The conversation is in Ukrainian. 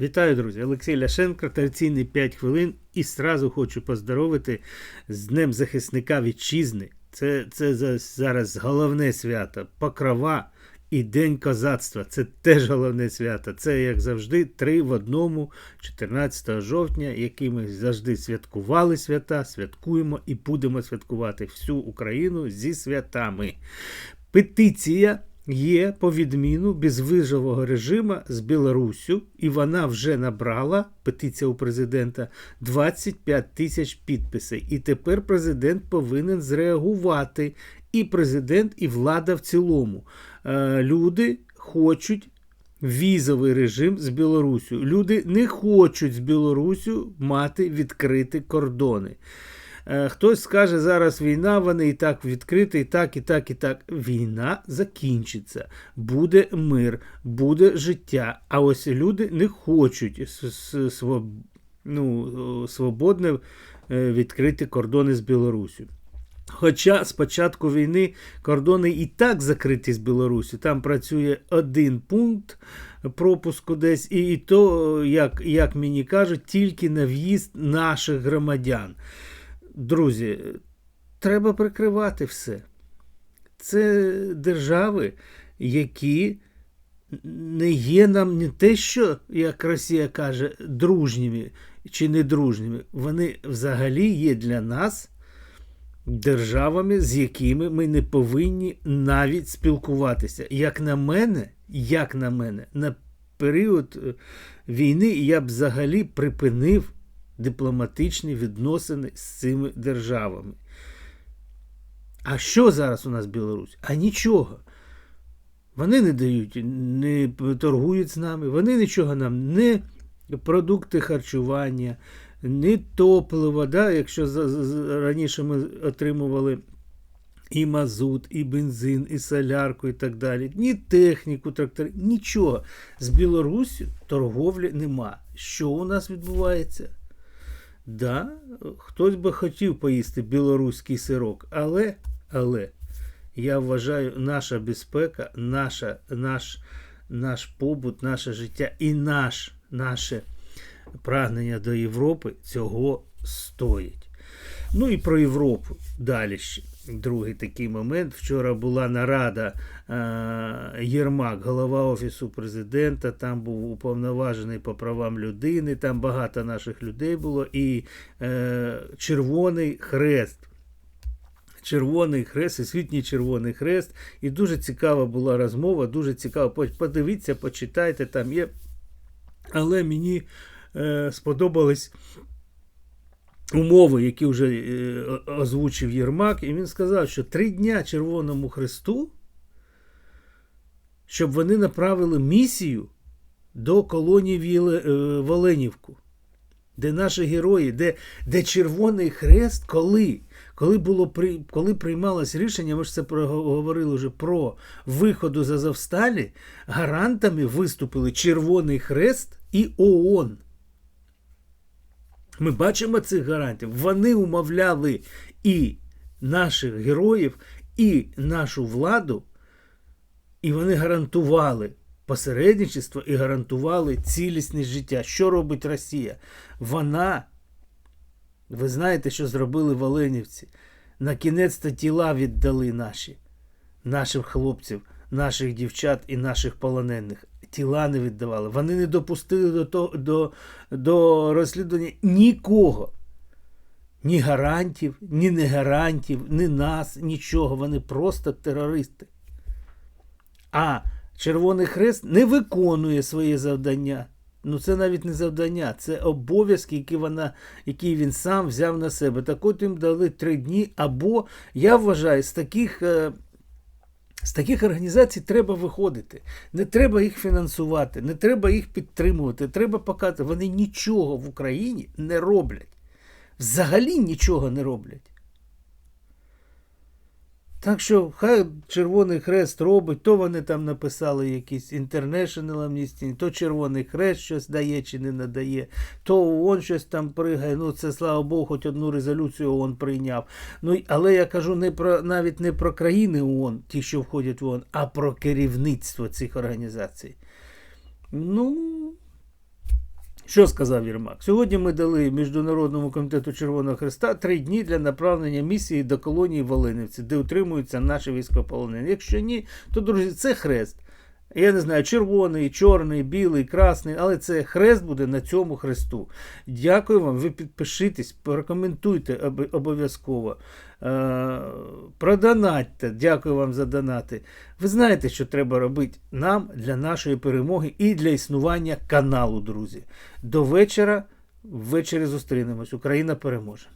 Вітаю, друзі! Олексій Ляшенко, традиційний 5 хвилин. І сразу хочу поздоровити з Днем захисника вітчизни. Це, це зараз головне свято. Покрова і День козацтва. Це теж головне свято. Це, як завжди, три в одному, 14 жовтня, які ми завжди святкували свята, святкуємо і будемо святкувати всю Україну зі святами. Петиція є по відміну безвизового режиму з Білоруссю, і вона вже набрала петиція у президента 25 тисяч підписей. І тепер президент повинен зреагувати. І президент, і влада в цілому. Е, Люди хочуть візовий режим з Білоруссю. Люди не хочуть з Білоруссю мати відкриті кордони. Е, Хтось скаже, зараз війна, вони і так відкриті, і так, і так, і так. Війна закінчиться, буде мир, буде життя. А ось люди не хочуть ну, свободне е, відкриті кордони з Білорусю. Хоча з початку війни кордони і так закриті з Білорусі. Там працює один пункт пропуску десь, і то, як, як мені кажуть, тільки на в'їзд наших громадян. Друзі, треба прикривати все. Це держави, які не є нам не те, що, як Росія каже, дружніми чи недружніми. Вони взагалі є для нас державами, з якими ми не повинні навіть спілкуватися. Як на мене, як на мене, на період е, війни я б взагалі припинив дипломатичні відносини з цими державами. А що зараз у нас Білорусь? А нічого. Вони не дають, не торгують з нами, вони нічого нам не продукти харчування, не топливо. Да? Якщо раніше ми отримували і мазут, і бензин, і солярку, і так далі, ні техніку, трактори, нічого. З Білоруссю торговлі нема. Що у нас відбувається? Да, хтось би хотів поїсти білоруський сирок, але, але я вважаю, наша безпека, наша, наш, наш побут, наше життя і наш, наше прагнення до Європи цього стоїть. Ну і про Європу далі ще. Другий такий момент. Вчора була нарада е, Єрмак, голова Офісу президента. Там був уповноважений по правам людини. Там багато наших людей було. І е, Червоний Хрест. Червоний хрест, Всесвітній Червоний Хрест. І дуже цікава була розмова, дуже цікаво. Подивіться, почитайте, там є. Але мені е, сподобались умови, які вже е, озвучив Єрмак, і він сказав, що три дня Червоному Хресту, щоб вони направили місію до колонії Віле- е, в Оленівку, де наші герої, де, де Червоний Хрест, коли? Коли було при, коли приймалось рішення, ми ж це проговорили вже про виходу з Азовсталі, гарантами виступили Червоний Хрест і ООН. Ми бачимо цих гарантів. Вони умовляли і наших героїв, і нашу владу, і вони гарантували посередничество і гарантували цілісність життя. Що робить Росія? Вона, ви знаєте, що зробили в Оленівці? На кінець-то тіла віддали наші, наших хлопців, наших дівчат і наших полонених. Тіла не віддавали. Вони не допустили до, того, до, до розслідування нікого. Ні гарантів, ні не гарантів, ні нас, нічого. Вони просто терористи. А Червоний Хрест не виконує своє завдання. Ну, це навіть не завдання, це обов'язки, які, вона, які він сам взяв на себе. Так от їм дали три дні. Або, я вважаю, з таких, е, з таких організацій треба виходити. Не треба їх фінансувати, не треба їх підтримувати. Треба показати, вони нічого в Україні не роблять. Взагалі нічого не роблять. Так що хай Червоний Хрест робить, то вони там написали якісь International Amnesty, то Червоний Хрест щось дає чи не надає, то ООН щось там пригає. Ну це слава Богу, хоч одну резолюцію ООН прийняв. Ну але я кажу не про навіть не про країни ООН, ті, що входять в ООН, а про керівництво цих організацій. Ну, Що сказав Єрмак? Сьогодні ми дали Міжнародному комітету Червоного Христа три дні для направлення місії до колонії Волинівці, де утримуються наші військовополонені. Якщо ні, то друзі, це хрест. Я не знаю, червоний, чорний, білий, красний, але це хрест буде на цьому хресту. Дякую вам. Ви підпишитесь, прокоментуйте обов'язково. Е, продонатьте. Дякую вам за донати. Ви знаєте, що треба робити нам для нашої перемоги і для існування каналу, друзі. До вечора. Ввечері зустрінемось. Україна переможе.